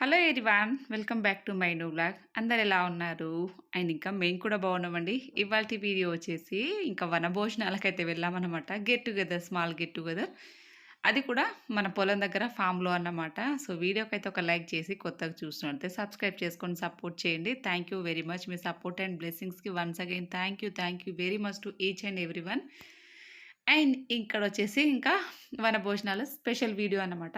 Hello everyone welcome back to my new blog అందరు ఎలా ఉన్నారు? అండ్ ఇంకా మేము కూడా బాగున్నామండి. ఇవాళ వీడియో వచ్చేసి ఇంకా వనభోజనాలకైతే వెళ్ళామన్నమాట. Get together small get together అది కూడా మన పొలం దగ్గర ఫామ్లో అన్నమాట. సో వీడియోకి అయితే ఒక లైక్ చేసి కొత్తగా చూస్తున్నట్టే సబ్స్క్రైబ్ చేసుకొని సపోర్ట్ చేయండి. థ్యాంక్ యూ వెరీ మచ్ మీ support and బ్లెస్సింగ్స్కి once again thank you thank you very much to each and every one and ఇక్కడ వచ్చేసి ఇంకా వన భోజనాలు స్పెషల్ వీడియో అనమాట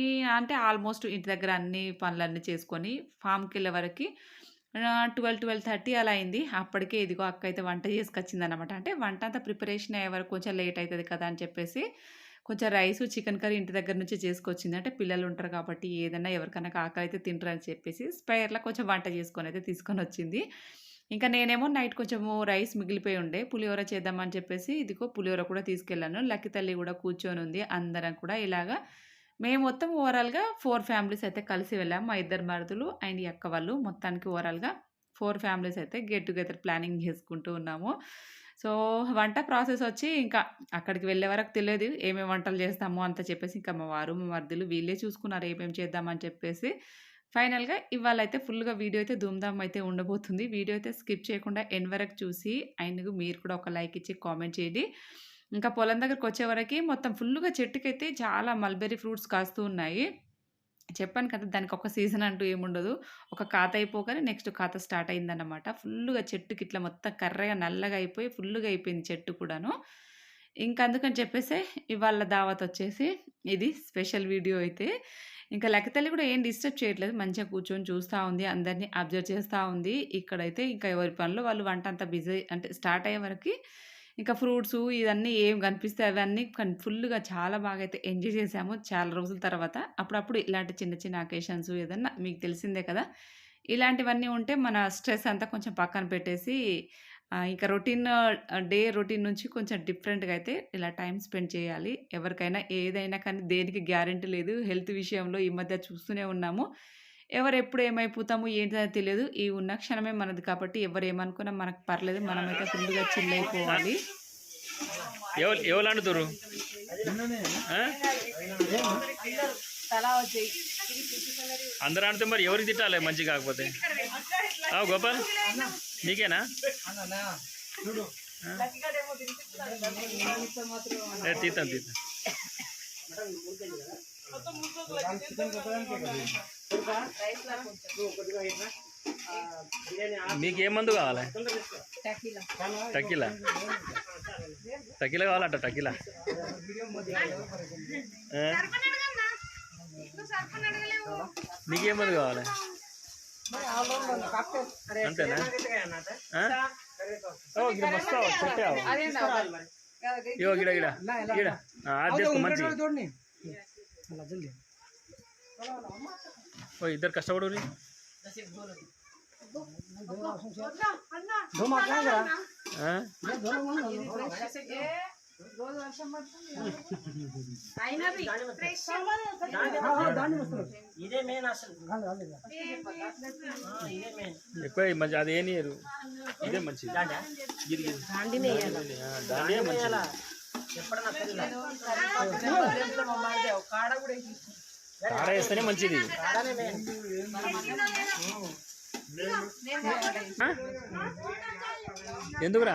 ఈ అంటే ఆల్మోస్ట్ ఇంటి దగ్గర అన్ని పనులన్నీ చేసుకొని ఫామ్కి వెళ్ళే వరకు ట్వెల్వ్ ట్వెల్వ్ థర్టీ అలా అయింది. అప్పటికే ఇదిగో అక్క అయితే వంట చేసుకొచ్చింది అనమాట అంటే వంట అంతా ప్రిపరేషన్ అయ్యే వరకు కొంచెం లేట్ అవుతుంది కదా అని చెప్పేసి కొంచెం రైస్ చికెన్ కర్రీ ఇంటి దగ్గర నుంచి చేసుకొచ్చింది. అంటే పిల్లలు ఉంటారు కాబట్టి ఏదైనా ఎవరికైనా ఆకలి అయితే తింటారని చెప్పేసి స్పైర్లా కొంచెం వంట చేసుకొని అయితే తీసుకొని వచ్చింది. ఇంకా నేనేమో నైట్ కొంచెము రైస్ మిగిలిపోయి ఉండే. పులిహోర చేద్దామని చెప్పేసి ఇదిగో పులిహోర కూడా తీసుకెళ్ళాను. లక్కి తల్లి కూడా కూర్చొని ఉంది. అందరం కూడా ఇలాగా మేము మొత్తం ఓవరాల్గా ఫోర్ ఫ్యామిలీస్ అయితే కలిసి వెళ్ళాము మా ఇద్దరు మరుదులు అండ్ ఈ అక్క వాళ్ళు. మొత్తానికి ఓవరాల్గా ఫోర్ ఫ్యామిలీస్ అయితే గెట్ టుగెదర్ ప్లానింగ్ చేసుకుంటూ ఉన్నాము. సో వంట ప్రాసెస్ వచ్చి ఇంకా అక్కడికి వెళ్ళే వరకు తెలియదు. ఏమేమి వంటలు చేస్తామో అంత చెప్పేసి ఇంకా మా వారు మా మరుదులు వీళ్ళే చూసుకున్నారు. ఏమేమి చేద్దామని చెప్పేసి ఫైనల్గా ఇవాళ అయితే ఫుల్గా వీడియో అయితే ధూమ్ధామ్ అయితే ఉండబోతుంది. వీడియో అయితే స్కిప్ చేయకుండా ఎండ్ వరకు చూసి ఆయనకు మీరు కూడా ఒక లైక్ ఇచ్చి కామెంట్ చేయండి. ఇంకా పొలం దగ్గరకు వచ్చేవరకు మొత్తం ఫుల్గా చెట్టుకైతే చాలా మల్బెర్రీ ఫ్రూట్స్ కాస్తూ ఉన్నాయి. చెప్పాను కదా దానికి ఒక సీజన్ అంటూ ఏముండదు. ఒక ఖాత అయిపోగానే నెక్స్ట్ ఖాత స్టార్ట్ అయిందన్నమాట. ఫుల్గా చెట్టుకి ఇట్లా మొత్తం కర్రగా నల్లగా అయిపోయి ఫుల్గా అయిపోయింది చెట్టు కూడాను. ఇంకా అందుకని చెప్పేసి ఇవాళ దావత్ వచ్చేసి ఇది స్పెషల్ వీడియో అయితే. ఇంకా లెక్కతల్లి కూడా ఏం డిస్టర్బ్ చేయట్లేదు. మంచిగా కూర్చొని చూస్తూ ఉంది అందరినీ అబ్జర్వ్ చేస్తూ ఉంది. ఇక్కడైతే ఇంకా ఎవరి పనులు వాళ్ళు వంట అంత బిజీ అంటే స్టార్ట్ అయ్యే వరకు ఇంకా ఫ్రూట్స్ ఇవన్నీ ఏం కనిపిస్తే అవన్నీ ఫుల్గా చాలా బాగా అయితే ఎంజాయ్ చేసాము చాలా రోజుల తర్వాత. అప్పుడప్పుడు ఇలాంటి చిన్న చిన్న అకేషన్స్ ఏదన్నా మీకు తెలిసిందే కదా. ఇలాంటివన్నీ ఉంటే మన స్ట్రెస్ అంతా కొంచెం పక్కన పెట్టేసి ఇంకా రొటీన్ డే రొటీన్ నుంచి కొంచెం డిఫరెంట్గా అయితే ఇలా టైం స్పెండ్ చేయాలి. ఎవరికైనా ఏదైనా కానీ దేనికి గ్యారంటీ లేదు హెల్త్ విషయంలో ఈ మధ్య చూస్తూనే ఉన్నాము. ఎవరు ఎప్పుడు ఏమైపోతాము ఏంటో తెలియదు. ఈ ఉన్న క్షణమే మనది కాబట్టి ఎవరు ఏమనుకున్నా మనకు పర్లేదు. మనమైతే ఫుల్గా చిల్ అయిపోవాలి. ఎవరు అంటుతారు అందరూ ఆడితే మరి ఎవరికి తిట్టాలి? మంచి కాకపోతే. ఆ, గోపాల్? నీకేనా? ఏ, తీతాం తీతాం మీకు ఏ మందు కావాలి? టకీలా. టకీలా? కావాలంట టకీలా. ఏ? నీకే మందు కావాలి? అంతేనా? ఓ గిడ మస్తు చెప్పావు ఇగో గిడ గిడ గిడ ఆ, అది చేసుకో మంచి ఓ ఇద్దరు కష్టపడు ఇదే మెయిన్ అసలు. ఎక్కువ మధ్య అదే నీరు ఇదే మంచిది. ఎప్పుడన్నా కాడ వేస్తేనే మంచిది. కాడనే మెయిన్ ఆ? ఎందుకురా?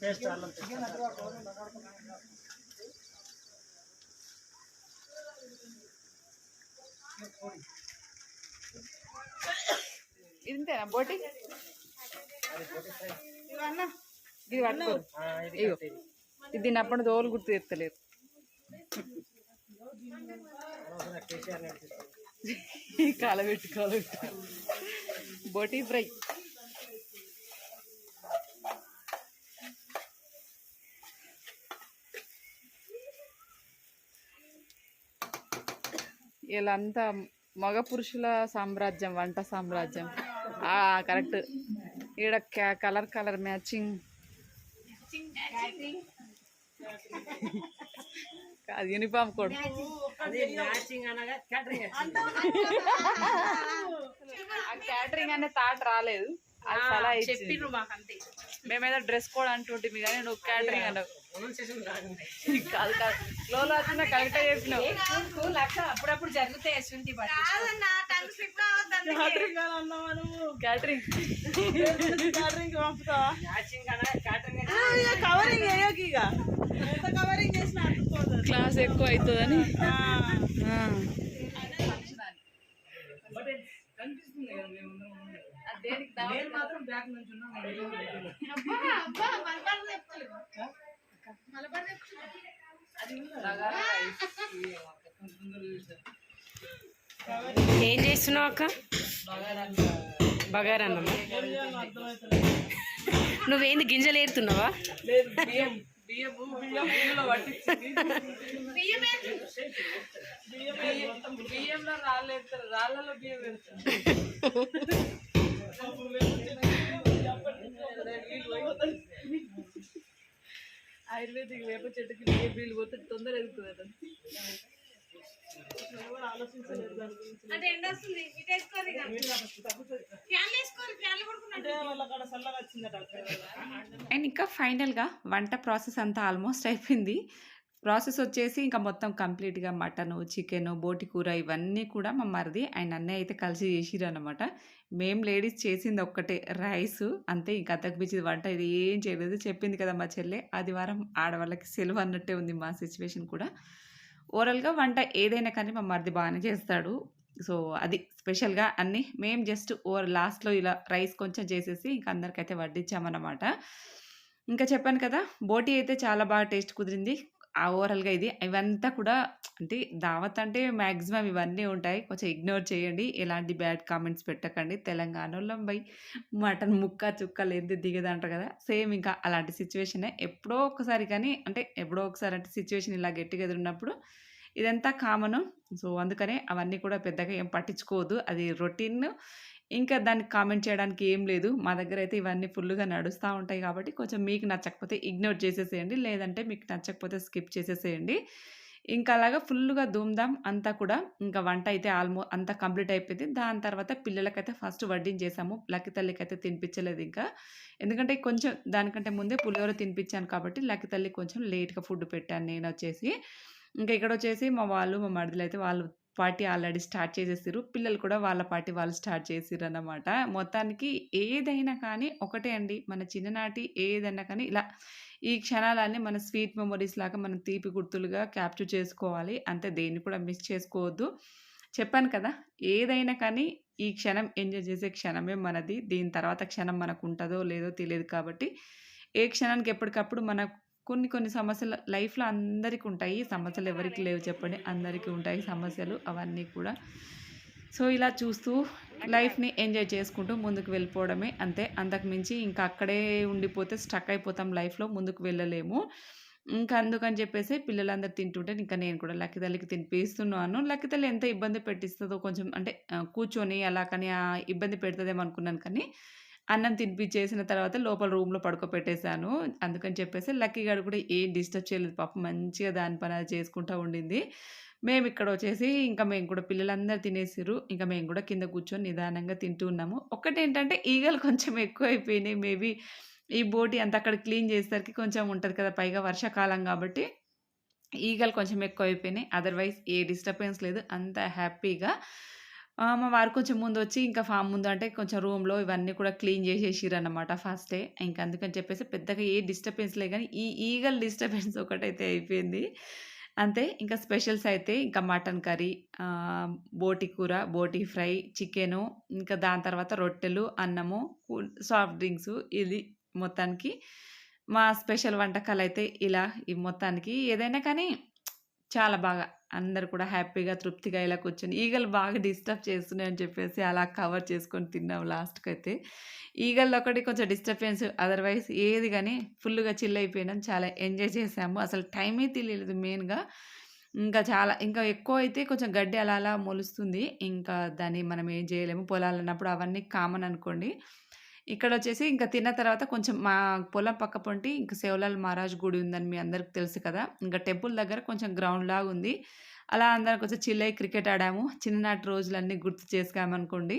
టేస్ట్ అల్లం ఇంతేనా బోటి ఇది పట్టుకో. ఇది తిన్నప్పుడు దోలు గుర్తు తెత్తలేదు కాలబెట్టు కాలబెట్టు. బోటి ఫ్రై. అంతా మగ పురుషుల సామ్రాజ్యం వంట సామ్రాజ్యం. కరెక్ట్. ఈడ కలర్ కలర్ మ్యాచింగ్. కాదు యూనిఫామ్ కోడ్. క్యాటరింగ్ అనే థాట్ రాలేదు. మేమేదో డ్రెస్ కోడ్ అంటుంటిమి కానీ నువ్వు క్యాటరింగ్ అన్నావు. కాదు కాదు. లోలో వచ్చిన కరెక్ట్ చెప్పినావు. లక్ష అప్పుడప్పుడు జరుగుతాయి క్యాటరింగ్ క్యాటరింగ్ కవరింగ్ వేయకి ఇక. ఎంత కవరింగ్ చేసినా అడ్డుకోదు క్లాస్ ఎక్కువ అవుతుందని ఆ. కనిపిస్తుంది కదా మేమందరం నేను మాత్రం బ్యాక్ నుంచి ఉన్నాను ఏం చేస్తున్నావు అక్క? బగారన్నం నువ్వేంది గింజలు ఏరుతున్నావా? బియ్యంలో రాళ్ళు రాళ్ళలో బియ్యం వేస్తారు ఆయుర్వేదిక్ వేప చెట్టుకి ఏ బిల్లు పోతే తొందర ఎదుగుతుంది అంటే వచ్చిందట అండ్ ఇంకా ఫైనల్గా వంట ప్రాసెస్ అంతా ఆల్మోస్ట్ అయిపోయింది. ప్రాసెస్ వచ్చేసి ఇంకా మొత్తం కంప్లీట్గా మటను చికెను బోటి కూర ఇవన్నీ కూడా మా మరిది ఆయన అన్నయ్య అయితే కలిసి చేసిరు అనమాట మేము లేడీస్ చేసింది ఒక్కటే రైస్. అంతే ఇంకా అంతకు వంట ఇది ఏం చేయలేదు. చెప్పింది కదా మా చెల్లె ఆదివారం ఆడవాళ్ళకి సెలవు అన్నట్టే ఉంది మా సిచ్యువేషన్ కూడా. ఓవరాల్గా వంట ఏదైనా కానీ మా మరిది బాగానే చేస్తాడు. సో అది స్పెషల్గా అన్నీ మేము జస్ట్ ఓవర్ లాస్ట్లో ఇలా రైస్ కొంచెం చేసేసి ఇంకా అందరికైతే వడ్డించామన్నమాట ఇంకా చెప్పాను కదా బోటీ అయితే చాలా బాగా టేస్ట్ కుదిరింది. ఆ ఓవరాల్గా ఇది. ఇవంతా కూడా అంటే దావత్ అంటే మ్యాక్సిమం ఇవన్నీ ఉంటాయి. కొంచెం ఇగ్నోర్ చేయండి. ఎలాంటి బ్యాడ్ కామెంట్స్ పెట్టకండి. తెలంగాణలో బై మటన్ ముక్క చుక్క లేదు దిగదంటారు కదా. సేమ్ ఇంకా అలాంటి సిచ్యువేషనే. ఎప్పుడో ఒకసారి కానీ అంటే ఎప్పుడో ఒకసారి అంటే సిచ్యువేషన్ ఇలా గట్టిగా ఎదురున్నప్పుడు ఇదంతా కామను. సో అందుకనే అవన్నీ కూడా పెద్దగా ఏం పట్టించుకోవద్దు. అది రొటీన్ ఇంకా దానికి కామెంట్ చేయడానికి ఏం లేదు. మా దగ్గర అయితే ఇవన్నీ ఫుల్గా నడుస్తూ ఉంటాయి కాబట్టి కొంచెం మీకు నచ్చకపోతే ఇగ్నోర్ చేసేసేయండి. లేదంటే మీకు నచ్చకపోతే స్కిప్ చేసేసేయండి. ఇంకా అలాగా ఫుల్గా ధూమ్ధామ్ అంతా కూడా ఇంకా వంట అయితే ఆల్మో అంతా కంప్లీట్ అయిపోయింది. దాని తర్వాత పిల్లలకైతే ఫస్ట్ వడ్డించేసాము. లక్కి తల్లికి అయితే తినిపించలేదు ఇంకా. ఎందుకంటే కొంచెం దానికంటే ముందే పులిహోర తినిపించాను కాబట్టి లక్కి తల్లి కొంచెం లేట్గా ఫుడ్ పెట్టాను నేను వచ్చేసి. ఇంకా ఇక్కడ వచ్చేసి మా వాళ్ళు మా మరిదిలు అయితే వాళ్ళు పార్టీ ఆల్రెడీ స్టార్ట్ చేసేసారు పిల్లలు కూడా వాళ్ళ పార్టీ వాళ్ళు స్టార్ట్ చేసిర్రు అన్నమాట మొత్తానికి ఏదైనా కానీ ఒకటే అండి. మన చిన్ననాటి ఏదైనా కానీ ఇలా ఈ క్షణాలన్నీ మన స్వీట్ మెమొరీస్ లాగా మనం తీపి గుర్తులుగా క్యాప్చర్ చేసుకోవాలి. అంతే దేన్ని కూడా మిస్ చేసుకోవద్దు. చెప్పాను కదా ఏదైనా కానీ ఈ క్షణం ఎంజాయ్ చేసే క్షణమే మనది. దీని తర్వాత క్షణం మనకు ఉంటుందో లేదో తెలియదు కాబట్టి ఏ క్షణానికి ఎప్పటికప్పుడు మన కొన్ని కొన్ని సమస్యలు లైఫ్లో అందరికీ ఉంటాయి. సమస్యలు ఎవరికి లేవు చెప్పండి. అందరికీ ఉంటాయి సమస్యలు అవన్నీ కూడా. సో ఇలా చూస్తూ లైఫ్ని ఎంజాయ్ చేసుకుంటూ ముందుకు వెళ్ళిపోవడమే అంతే. అంతకు మించి ఇంకా అక్కడే ఉండిపోతే స్టక్ అయిపోతాం లైఫ్లో ముందుకు వెళ్ళలేము. ఇంకా అందుకని చెప్పేసి పిల్లలందరూ తింటుంటే ఇంకా నేను కూడా లక్కితల్లికి తినిపిస్తున్నాను. లక్కితల్లి ఎంత ఇబ్బంది పెట్టిస్తుందో కొంచెం అంటే కూర్చొని అలా కానీ ఇబ్బంది పెడుతుందేమో అనుకున్నాను కానీ అన్నం తినిపించేసిన తర్వాత లోపల రూమ్లో పడుకోపెట్టేశాను అందుకని చెప్పేసి లక్కీ గారు కూడా ఏం డిస్టర్బ్ చేయలేదు. పాపం మంచిగా దాని పని అది చేసుకుంటూ ఉండింది. మేము ఇక్కడ వచ్చేసి ఇంకా మేము కూడా పిల్లలందరూ తినేసిర్రు. ఇంకా మేము కూడా కింద కూర్చొని నిదానంగా తింటూ ఉన్నాము. ఒకటేంటంటే ఈగలు కొంచెం ఎక్కువ అయిపోయినాయి మేబీ ఈ బోటి అంతా అక్కడ క్లీన్ చేసేసరికి కొంచెం ఉంటుంది కదా పైగా వర్షాకాలం కాబట్టి ఈగలు కొంచెం ఎక్కువ అయిపోయినాయి అదర్వైజ్ ఏ డిస్టర్బెన్స్ లేదు. అంత హ్యాపీగా మా వారు కొంచెం ముందు వచ్చి ఇంకా ఫామ్ ముందు అంటే కొంచెం రూమ్లో ఇవన్నీ కూడా క్లీన్ చేసేసిర్రు అనమాట ఫస్టే. ఇంకా అందుకని చెప్పేసి పెద్దగా ఏ డిస్టర్బెన్స్ లే కానీ ఈ ఈగల్ డిస్టర్బెన్స్ ఒకటైతే అయిపోయింది. అంతే ఇంకా స్పెషల్స్ అయితే ఇంకా మటన్ కర్రీ బోటి కూర బోటి ఫ్రై చికెను ఇంకా దాని తర్వాత రొట్టెలు అన్నము సాఫ్ట్ డ్రింక్స్ ఇది మొత్తానికి. మా స్పెషల్ వంటకాలు అయితే ఇలా ఈ మొత్తానికి. ఏదైనా కానీ చాలా బాగా అందరు కూడా హ్యాపీగా తృప్తిగా ఇలా కూర్చొని ఈగలు బాగా డిస్టర్బ్ చేస్తున్నాయని చెప్పేసి అలా కవర్ చేసుకొని తిన్నాం లాస్ట్కి అయితే ఈగల్లో ఒకటి కొంచెం డిస్టర్బెన్స్ అదర్వైజ్ ఏది కానీ ఫుల్గా చిల్ అయిపోయినాం చాలా ఎంజాయ్ చేసాము అసలు టైమే తెలియలేదు మెయిన్గా ఇంకా చాలా ఇంకా ఎక్కువ అయితే కొంచెం గడ్డి అలా అలా మొలుస్తుంది. ఇంకా దాన్ని మనం ఏం చేయలేము. పొలాలన్నప్పుడు అవన్నీ కామన్ అనుకోండి. ఇక్కడ వచ్చేసి ఇంకా తిన్న తర్వాత కొంచెం మా పొలం పక్క పొంటి ఇంకా శివలాల్ మహారాజ్ గుడి ఉందని మీ అందరికి తెలుసు కదా! ఇంకా టెంపుల్ దగ్గర కొంచెం గ్రౌండ్ లాగా ఉంది. అలా అందరం కొంచెం చిల్లై క్రికెట్ ఆడాము. చిన్ననాటి రోజులన్నీ గుర్తు చేసుకామనుకోండి.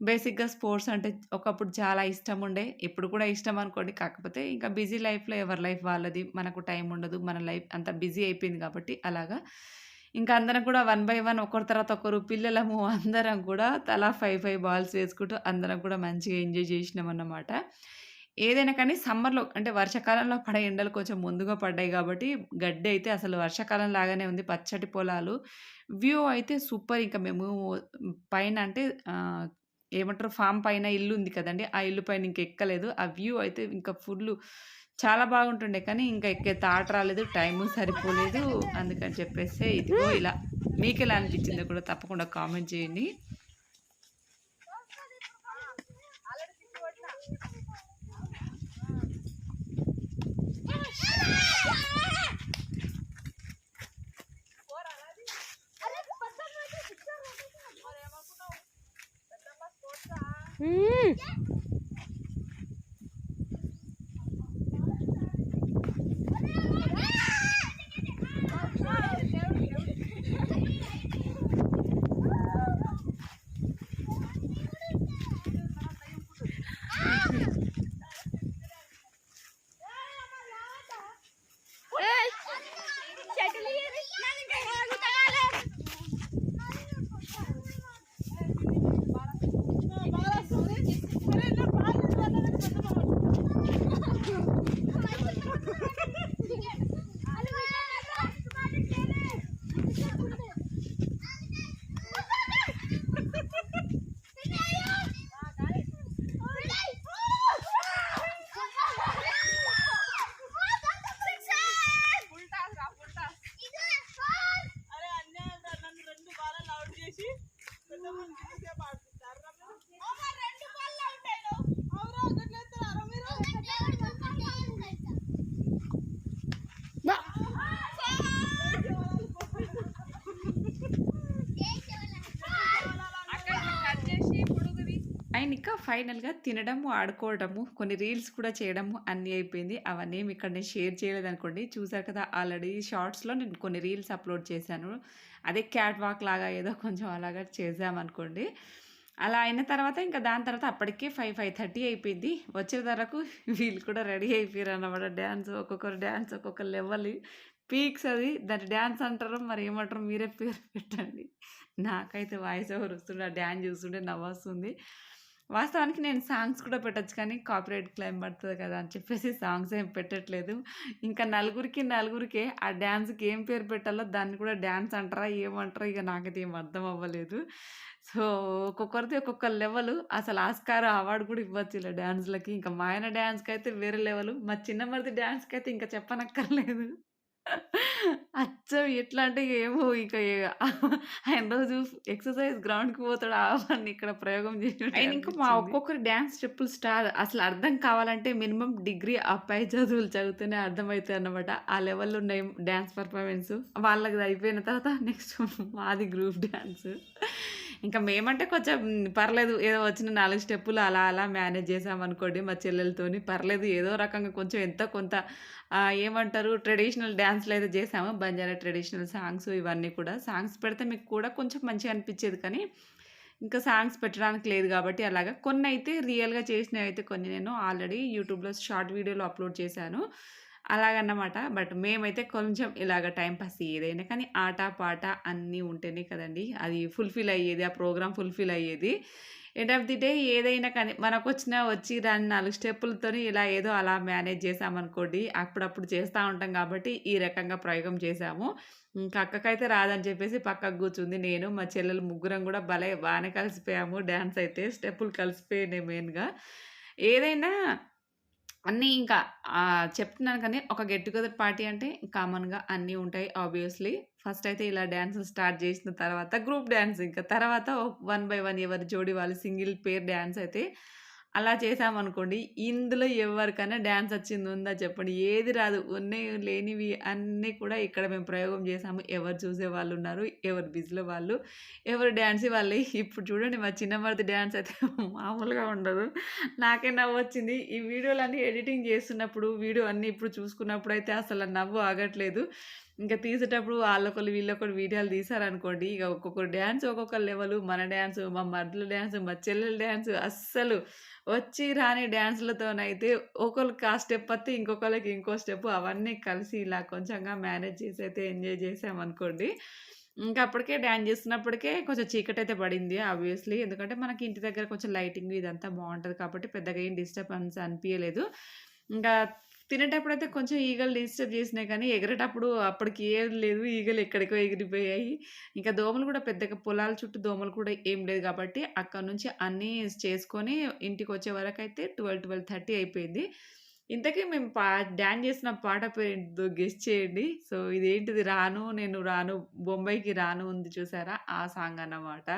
బేసిక్‌గా స్పోర్ట్స్ అంటే ఒకప్పుడు చాలా ఇష్టం ఉండే ఇప్పుడు కూడా ఇష్టం అనుకోండి. కాకపోతే ఇంకా బిజీ లైఫ్‌లో ఎవరి లైఫ్ వాళ్ళది. మనకు టైం ఉండదు. మన లైఫ్ అంత బిజీ అయిపోయింది కాబట్టి అలాగా. ఇంకా అందరం కూడా వన్ బై వన్ ఒకరి తర్వాత ఒకరు పిల్లలము అందరం కూడా తలా 5, 5 బాల్స్ వేసుకుంటూ అందరం కూడా మంచిగా ఎంజాయ్ చేసినాం అన్నమాట ఏదైనా కానీ సమ్మర్‌లో అంటే వర్షాకాలంలో పడే ఎండలు కొంచెం ముందుగా పడ్డాయి కాబట్టి గడ్డి అయితే అసలు వర్షాకాలం లాగానే ఉంది. పచ్చటి పొలాలు. వ్యూ అయితే సూపర్ ఇంకా మేము పైన అంటే ఏమంటారు ఫామ్ పైన ఇల్లు ఉంది కదండి ఆ ఇల్లు పైన ఇంకా ఎక్కలేదు. ఆ వ్యూ అయితే ఇంకా ఫుల్లు చాలా బాగుంటుండే. కానీ ఇంకా ఎక్కే తాట రాలేదు. టైము సరిపోలేదు. అందుకని చెప్పేసి ఇదిగో ఇలా. మీకు ఎలా అనిపించిందో కూడా తప్పకుండా కామెంట్ చేయండి. హ్మ్. అండ్ ఇంకా ఫైనల్‌గా తినడము, ఆడుకోవడము, కొన్ని రీల్స్ కూడా చేయడము అన్నీ అయిపోయింది. అవన్నీ ఏమి ఇక్కడ నేను షేర్ చేయలేదనుకోండి. చూసారు కదా! ఆల్రెడీ షార్ట్స్‌లో నేను కొన్ని రీల్స్ అప్‌లోడ్ చేశాను. అదే క్యాట్ వాక్ లాగా ఏదో కొంచెం అలాగా చేసామనుకోండి అలా అయిన తర్వాత ఇంకా దాని తర్వాత అప్పటికే 5, 5:30 అయిపోయింది. వచ్చే వరకు వీళ్ళు కూడా రెడీ అయిపోయారన్నమాట. డ్యాన్స్ ఒక్కొక్కరు డ్యాన్స్ ఒక్కొక్క లెవెల్ పీక్స్ అది. దాన్ని డ్యాన్స్ అంటారు మరి ఏమంటారు మీరే పేరు పెట్టండి. నాకైతే వాయిస్ ఎవరు వస్తుండే ఆ డాన్స్ చూస్తుంటే నవ్వొస్తుంది. వాస్తవానికి నేను సాంగ్స్ కూడా పెట్టచ్చు కానీ కాపీరైట్ క్లైమ్ పడుతుంది కదా! అని చెప్పేసి సాంగ్స్ ఏం పెట్టట్లేదు. ఇంకా నలుగురికి నలుగురికే ఆ డ్యాన్స్కి ఏం పేరు పెట్టాలో దాన్ని కూడా డ్యాన్స్ అంటారా? ఏమంటారా ఇక నాకైతే ఏం అర్థం అవ్వలేదు. సో, ఒక్కొక్కరిది ఒక్కొక్క లెవెల్ అసలు ఆస్కార్ అవార్డు కూడా ఇవ్వచ్చు ఇలా డ్యాన్స్లకి ఇంకా మా ఆయన డ్యాన్స్కి అయితే వేరే లెవెల్ మా చిన్న డ్యాన్స్కి అయితే ఇంకా చెప్పనక్కర్లేదు. అచ్చం ఎట్లా అంటే ఏమో ఇక ఆయన రోజు ఎక్సర్‌సైజ్ గ్రౌండ్‌కి పోతాడు. అవన్నీ ఇక్కడ ప్రయోగం చేసినట్టు అండ్ ఇంకా మా అనిపించింది. ఒక్కొక్కరి డాన్స్ స్టెప్పులు స్టార్ అసలు అర్థం కావాలంటే మినిమమ్ డిగ్రీ ఆ పై చదువులు చదివితేనే అర్థమవుతాయన్నమాట. ఆ లెవెల్‌లో ఉన్నాయి డాన్స్ పెర్ఫార్మన్స్. వాళ్ళది అయిపోయిన తర్వాత నెక్స్ట్ మాది గ్రూప్ డాన్స్. ఇంకా మేమంటే కొంచెం పర్లేదు ఏదో వచ్చిన నాలుగు స్టెప్పులు అలా అలా మేనేజ్ చేసామనుకోండి మా చెల్లెలతోని. పర్లేదు ఏదో రకంగా కొంచెం ఎంతో కొంత ఏమంటారు ట్రెడిషనల్ డ్యాన్స్లు అయితే చేసాము. బంజారా ట్రెడిషనల్ సాంగ్స్ ఇవన్నీ కూడా. సాంగ్స్ పెడితే మీకు కూడా కొంచెం మంచిగా అనిపించేది కానీ, ఇంకా సాంగ్స్ పెట్టడానికి లేదు కాబట్టి అలాగా. కొన్ని అయితే రియల్‌గా చేసినవి అయితే కొన్ని నేను ఆల్రెడీ యూట్యూబ్‌లో షార్ట్ వీడియోలో అప్‌లోడ్ చేశాను. అలాగన్నమాట. బట్ మేమైతే కొంచెం ఇలాగ టైంపాస్ ఏదైనా కానీ ఆట, పాట అన్నీ ఉంటేనే కదండీ! అది ఫుల్‌ఫిల్ అయ్యేది. ఆ ప్రోగ్రామ్ ఫుల్‌ఫిల్ అయ్యేది. ఎండ్ ఆఫ్ ది డే ఏదైనా కానీ మనకొచ్చిన వచ్చి రాని 4 స్టెప్పులతోని ఇలా ఏదో అలా మేనేజ్ చేశామనుకోండి. అప్పుడప్పుడు చేస్తూ ఉంటాం కాబట్టి ఈ రకంగా ప్రయోగం చేశాము. ఇంకా అక్కకైతే రాదని చెప్పేసి పక్కకు కూర్చుంది. నేను మా చెల్లెలు ముగ్గురం కూడా భలే బాగానే కలిసిపోయాము. డ్యాన్స్ అయితే స్టెప్పులు కలిసిపోయినాయి మెయిన్‌గా. ఏదైనా అన్నీ ఇంకా చెప్తున్నాను కానీ ఒక గెట్ టుగెదర్ పార్టీ అంటే కామన్‌గా అన్నీ ఉంటాయి ఆబ్వియస్‌లీ. ఫస్ట్ అయితే ఇలా డ్యాన్స్ స్టార్ట్ చేసిన తర్వాత గ్రూప్ డ్యాన్స్ ఇంకా. తర్వాత వన్ బై వన్ ఎవరి జోడి వాళ్ళు సింగిల్ పేర్ డ్యాన్స్ అయితే అలా చేసామనుకోండి ఇందులో ఎవరికైనా డ్యాన్స్ వచ్చింది ఉందా చెప్పండి. ఏది రాదు. ఉన్నాయి లేనివి అన్నీ కూడా ఇక్కడ మేము ప్రయోగం చేసాము ఎవరు చూసే వాళ్ళు ఉన్నారు ఎవరు బిజీలో వాళ్ళు ఎవరు డ్యాన్స్ వాళ్ళు. ఇప్పుడు చూడండి మా చిన్నమరిది డ్యాన్స్ అయితే మామూలుగా ఉండదు. నాకే నవ్వు వచ్చింది. ఈ వీడియోలన్నీ ఎడిటింగ్ చేస్తున్నప్పుడు వీడియో అన్నీ ఇప్పుడు చూసుకున్నప్పుడు అయితే అసలు నవ్వు ఆగట్లేదు. ఇంకా తీసేటప్పుడు వాళ్ళొకరు వీళ్ళొకరు వీడియోలు తీసారనుకోండి ఇక ఒక్కొక్కరు డ్యాన్స్ ఒక్కొక్క లెవెల్ మన డ్యాన్స్ మా మర్దుల డ్యాన్స్ మా చెల్లెల డ్యాన్స్ అస్సలు వచ్చి రాని డ్యాన్స్లతోనైతే ఒకరికి ఆ స్టెప్ వస్తే ఇంకొకరికి ఇంకో స్టెప్ అవన్నీ కలిసి ఇలా కొంచెంగా మేనేజ్ చేసి అయితే ఎంజాయ్ చేసామనుకోండి. ఇంకా అప్పటికే డ్యాన్స్ చేస్తున్నప్పటికే కొంచెం చీకటి అయితే పడింది ఆబ్వియస్లీ. ఎందుకంటే మనకి ఇంటి దగ్గర కొంచెం లైటింగ్ ఇదంతా బాగుంటుంది కాబట్టి పెద్దగా ఏం డిస్టర్బెన్స్ అనిపించలేదు ఇంకా తినేటప్పుడు అయితే కొంచెం ఈగలు డిస్టర్బ్ చేసినాయి కానీ ఎగరేటప్పుడు అప్పటికి ఏం లేదు ఈగలు ఎక్కడికో ఎగిరిపోయాయి. ఇంకా దోమలు కూడా పెద్దగా పొలాల చుట్టూ దోమలు కూడా ఏం లేదు కాబట్టి అక్కడ నుంచి అన్నీ చేసుకొని ఇంటికి వచ్చే వరకు అయితే ట్వెల్వ్ ట్వెల్వ్ థర్టీ అయిపోయింది. ఇంతకీ మేము పా డాన్స్ చేసిన పాట పేరు గెస్ట్ చేయండి. సో ఇదేంటిది? రాను నేను రాను బొంబాయికి రాను ఉంది చూసారా? ఆ సాంగ్ అన్నమాట.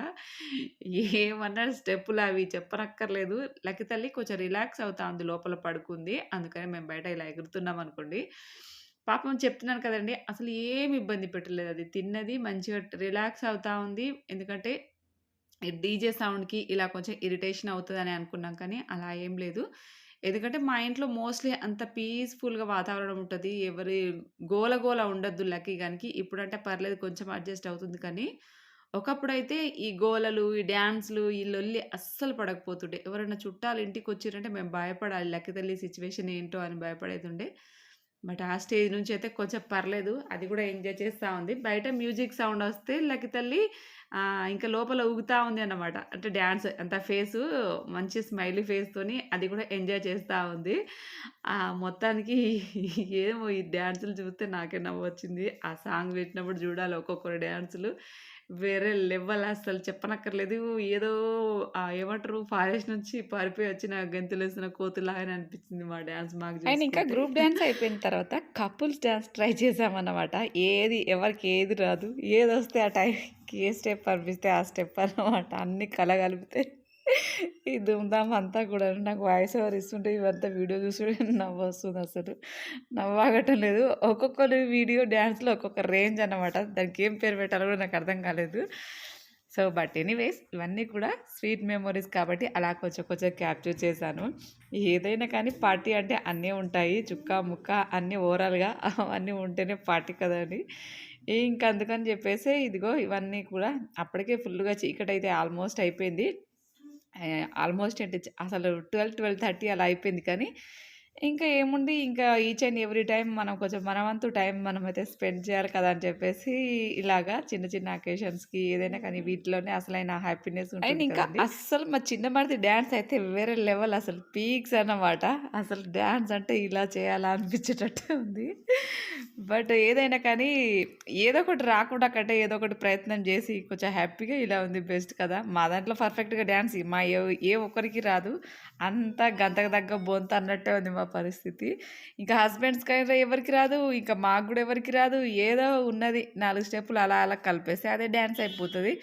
ఏమన్నా స్టెప్పులు అవి చెప్పనక్కర్లేదు. లకి తల్లి కొంచెం రిలాక్స్ అవుతా ఉంది లోపల పడుకుంది. అందుకని మేము బయట ఇలా ఎగురుతున్నాం అనుకోండి. పాపం చెప్తున్నాను కదండి అసలు ఏమి ఇబ్బంది పెట్టలేదు. అది తిన్నది మంచిగా రిలాక్స్ అవుతా ఉంది. ఎందుకంటే డీజే సౌండ్కి ఇలా కొంచెం ఇరిటేషన్ అవుతుందని అనుకున్నాం కానీ అలా ఏం లేదు. ఎందుకంటే మా ఇంట్లో మోస్ట్లీ అంత పీస్ఫుల్గా వాతావరణం ఉంటుంది. ఎవరి గోల గోల ఉండద్దు లక్కీ గానికి. ఇప్పుడంటే పర్లేదు కొంచెం అడ్జస్ట్ అవుతుంది కానీ ఒకప్పుడైతే ఈ గోలలు ఈ డ్యాన్స్లు ఈ లొల్లి అస్సలు పడకపోతుండే. ఎవరైనా చుట్టాలు ఇంటికి వచ్చిరంటే మేము భయపడాలి లక్కీ తల్లి సిచ్యువేషన్ ఏంటో అని భయపడేతుండే బట్ ఆ స్టేజ్ నుంచి అయితే కొంచెం పర్లేదు. అది కూడా ఎంజాయ్ చేస్తూ ఉంది. బయట మ్యూజిక్ సౌండ్ వస్తే లక్కీ తల్లి ఇంకా లోపల ఊగుతూ ఉంది అన్నమాట. అంటే డ్యాన్స్ అంత ఫేసు మంచి స్మైలీ ఫేస్తోని అది కూడా ఎంజాయ్ చేస్తూ ఉంది. ఆ మొత్తానికి ఏమో ఈ డ్యాన్సులు చూస్తే నాకే నవ్వు వచ్చింది ఆ సాంగ్ పెట్టినప్పుడు చూడాలి ఒక్కొక్కరు డ్యాన్సులు వేరే లెవెల్ అసలు చెప్పనక్కర్లేదు. ఏదో ఆ ఏమంటారు ఫారెస్ట్ నుంచి పారిపోయి వచ్చిన గెంతులు వేసిన కోతులాగానే అనిపించింది మా డ్యాన్స్ మాకు ఇంకా. గ్రూప్ డ్యాన్స్ అయిపోయిన తర్వాత కపుల్స్ డ్యాన్స్ ట్రై చేసామన్నమాట. ఏది ఎవరికి ఏది రాదు. ఏది వస్తే ఆ టైంకి ఏ స్టెప్ అనిపిస్తే ఆ స్టెప్ అన్నమాట. అన్ని కలగలిపితే ఈ దుమ్దాం అంతా కూడా. నాకు వాయిస్ ఓవర్ ఇస్తుంటే ఇవంతా వీడియో చూస్తుంటే నవ్వు వస్తుంది అసలు. నవ్వాగటం లేదు. ఒక్కొక్కరు వీడియో డ్యాన్స్లో ఒక్కొక్క రేంజ్ అన్నమాట. దానికి ఏం పేరు పెట్టాలో కూడా నాకు అర్థం కాలేదు. సో బట్ ఎనీవేస్ ఇవన్నీ కూడా స్వీట్ మెమొరీస్ కాబట్టి అలా కొంచెం కొంచెం క్యాప్చర్ చేశాను. ఏదైనా కానీ పార్టీ అంటే అన్నీ ఉంటాయి. చుక్క ముక్క అన్నీ ఓవరాల్గా అవన్నీ ఉంటేనే పార్టీ కదండి ఇంకా అందుకని చెప్పేసి ఇదిగో ఇవన్నీ కూడా అప్పటికే ఫుల్గా చీకటి అయితే ఆల్మోస్ట్ అయిపోయింది. ఆల్మోస్ట్ అంటే అసలు ట్వెల్వ్ ట్వెల్వ్ థర్టీ అలా అయిపోయింది కానీ ఇంకా ఏముంది? ఇంకా ఈచ్ అండ్ ఎవ్రీ టైం మనం కొంచెం మనవంతు టైం మనం అయితే స్పెండ్ చేయాలి కదా అని చెప్పేసి ఇలాగా చిన్న చిన్న అకేషన్స్కి ఏదైనా కానీ వీటిలోనే అసలైన హ్యాపీనెస్ ఉంటుంది ఇంకా అస్సలు మా చిన్న మరిది డ్యాన్స్ అయితే వేరే లెవెల్ అసలు పీక్స్ అన్నమాట. అసలు డ్యాన్స్ అంటే ఇలా చేయాలా అనిపించేటట్టు ఉంది. బట్ ఏదైనా కానీ ఏదో ఒకటి రాకుండా కంటే ఏదో ఒకటి ప్రయత్నం చేసి కొంచెం హ్యాపీగా ఇలా ఉంది బెస్ట్ కదా. మా దాంట్లో పర్ఫెక్ట్గా డ్యాన్స్ మా ఏ ఏ ఒక్కరికి రాదు. అంతా గంతకు తగ్గ బొంత అన్నట్టే ఉంది మా పరిస్థితి. ఇంకా హస్బెండ్స్కి అయినా ఎవరికి రాదు ఇంకా మాకు కూడా ఎవరికి రాదు ఏదో ఉన్నది. నాలుగు స్టెప్పులు అలా అలా కలిపేస్తే అదే డ్యాన్స్ అయిపోతుంది.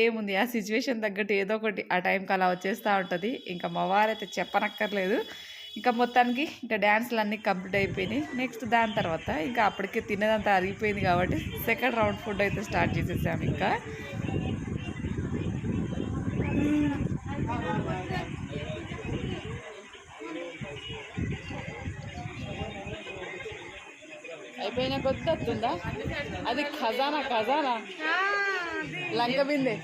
ఏముంది ఆ సిచ్యువేషన్ తగ్గట్టు ఏదో ఒకటి ఆ టైంకి అలా వచ్చేస్తూ ఉంటుంది. ఇంకా మా వారైతే చెప్పనక్కర్లేదు. ఇంకా మొత్తానికి ఇంకా డ్యాన్స్లు అన్నీ కంప్లీట్ అయిపోయినాయి. నెక్స్ట్ దాని తర్వాత ఇంకా అప్పటికే తినేదంతా అరిగిపోయింది కాబట్టి సెకండ్ రౌండ్ ఫుడ్ అయితే స్టార్ట్ చేసేసాము ఇంకా. అయిపోయిన కొద్ది వస్తుందా? అది ఖజానా ఖజానా? లంక బిందె.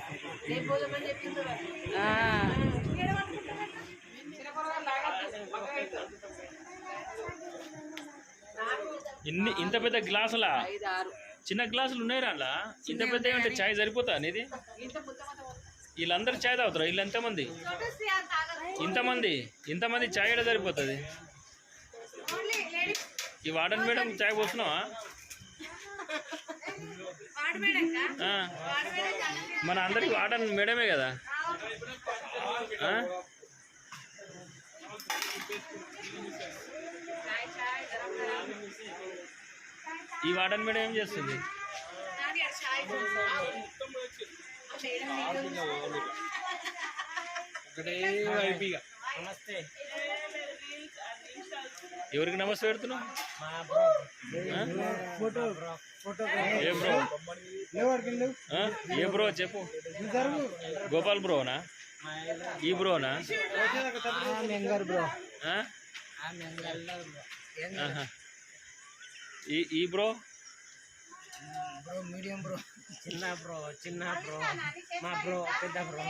ఇన్ని ఇంత పెద్ద గ్లాసులా? చిన్న గ్లాసులు ఉన్నాయి రా ఇంత పెద్ద అంటే చాయ్ సరిపోతా అనేది వీళ్ళందరూ చాయ్ తాగుతారు? వీళ్ళు ఎంతమంది? ఇంతమంది. ఇంతమంది చాయ్ ఎడ సరిపోతుంది? ఈ వార్డన్ మేడం చాయ్ పోస్తున్నావా? ఆ. మన అందరికి వార్డన్ మేడమే కదా? ఈ వార్డన్ మేడం ఏం చేస్తుంది? ఎవరికి నమస్తే పెడుతున్నావు? ఏ బ్రో? ఏ బ్రో చెప్పు. గోపాల్ బ్రోనా? ఈ బ్రోనా? ఈ ఈ బ్రో? మీడియం బ్రో చిన్న బ్రో చిన్న బ్రో మా బ్రో పెద్ద బ్రో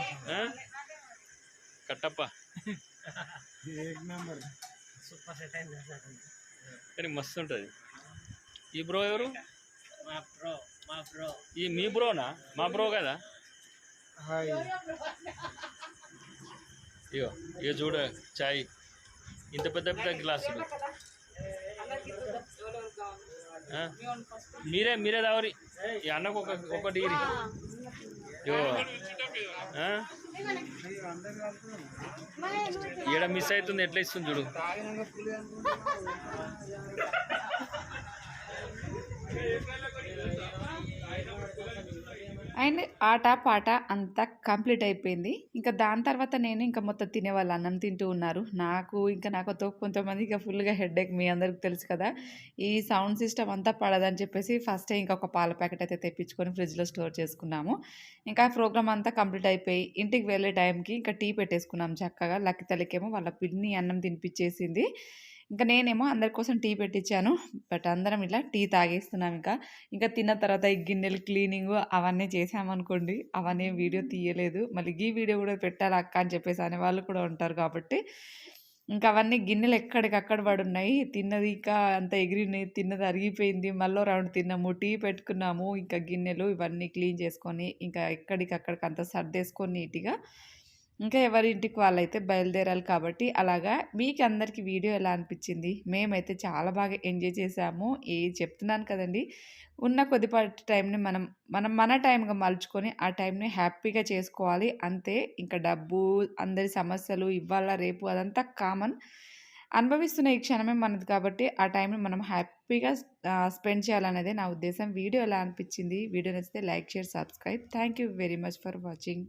కట్టప్ప సూపర్ సెట్ అయింది సార్ కానీ మస్తు ఉంటుంది. ఈ బ్రో ఎవరు? మా బ్రో మా బ్రో. ఈ మీ బ్రోనా? మా బ్రో కదా? ఇగో ఇక చూడ చాయ్. ఇంత పెద్ద పెద్ద గ్లాసులు? మీరే మీరే దావరి ఈ అన్నకు ఒక ఒకటి ఇరి. ఆ? ఈడ మిస్ అవుతుంది ఎట్లా ఇస్తుంది చూడు అండ్ ఆట పాట అంతా కంప్లీట్ అయిపోయింది. ఇంకా దాని తర్వాత నేను ఇంకా మొత్తం తినే వాళ్ళు అన్నం తింటూ ఉన్నారు. నాకు ఇంకా నాకుతో కొంతమంది ఇంకా ఫుల్గా హెడ్ఏక్ మీ అందరికి తెలుసు కదా. ఈ సౌండ్ సిస్టమ్ అంతా పడదని చెప్పేసి ఫస్టే ఇంకా ఒక పాల ప్యాకెట్ అయితే తెప్పించుకొని ఫ్రిడ్జ్లో స్టోర్ చేసుకున్నాము. ఇంకా ప్రోగ్రామ్ అంతా కంప్లీట్ అయిపోయి ఇంటికి వెళ్ళే టైంకి ఇంకా టీ పెట్టేసుకున్నాం చక్కగా. లక్కి తల్లికేమో వాళ్ళ పిన్ని అన్నం తినిపించేసింది ఇంకా నేనేమో అందరి కోసం టీ పెట్టించాను బట్ అందరం ఇలా టీ తాగేస్తున్నాం ఇంకా. ఇంకా తిన్న తర్వాత ఈ గిన్నెలు క్లీనింగ్ అవన్నీ చేసామనుకోండి అవన్నీ వీడియో తీయలేదు. మళ్ళీ ఈ వీడియో కూడా పెట్టాలి అక్క అని చెప్పేసి అనే వాళ్ళు కూడా ఉంటారు కాబట్టి. ఇంకా అవన్నీ గిన్నెలు ఎక్కడికక్కడ పడున్నాయి. తిన్నది ఇంకా అంత ఎగిరినాయి తిన్నది అరిగిపోయింది. మళ్ళీ రౌండ్ తిన్నాము టీ పెట్టుకున్నాము. ఇంకా గిన్నెలు ఇవన్నీ క్లీన్ చేసుకొని ఇంకా ఎక్కడికక్కడికి అంత సర్దేసుకొని నీట్గా ఇంకా ఎవరి ఇంటికి వాళ్ళైతే బయలుదేరాలి కాబట్టి అలాగా మీకు అందరికీ వీడియో ఎలా అనిపించింది? మేమైతే చాలా బాగా ఎంజాయ్ చేసాము. ఏ చెప్తున్నాను కదండి ఉన్న కొద్దిపాటి టైంని మనం మనం మన టైంగా మలుచుకొని ఆ టైంని హ్యాపీగా చేసుకోవాలి. అంతే ఇంకా డబ్బు అందరి సమస్యలు ఇవ్వాలా రేపు అదంతా కామన్. అనుభవిస్తున్న ఈ క్షణమే మనది కాబట్టి ఆ టైంని మనం హ్యాపీగా స్పెండ్ చేయాలనేదే నా ఉద్దేశం. వీడియో ఎలా అనిపించింది? వీడియో నచ్చితే like share subscribe. Thank you very much for watching.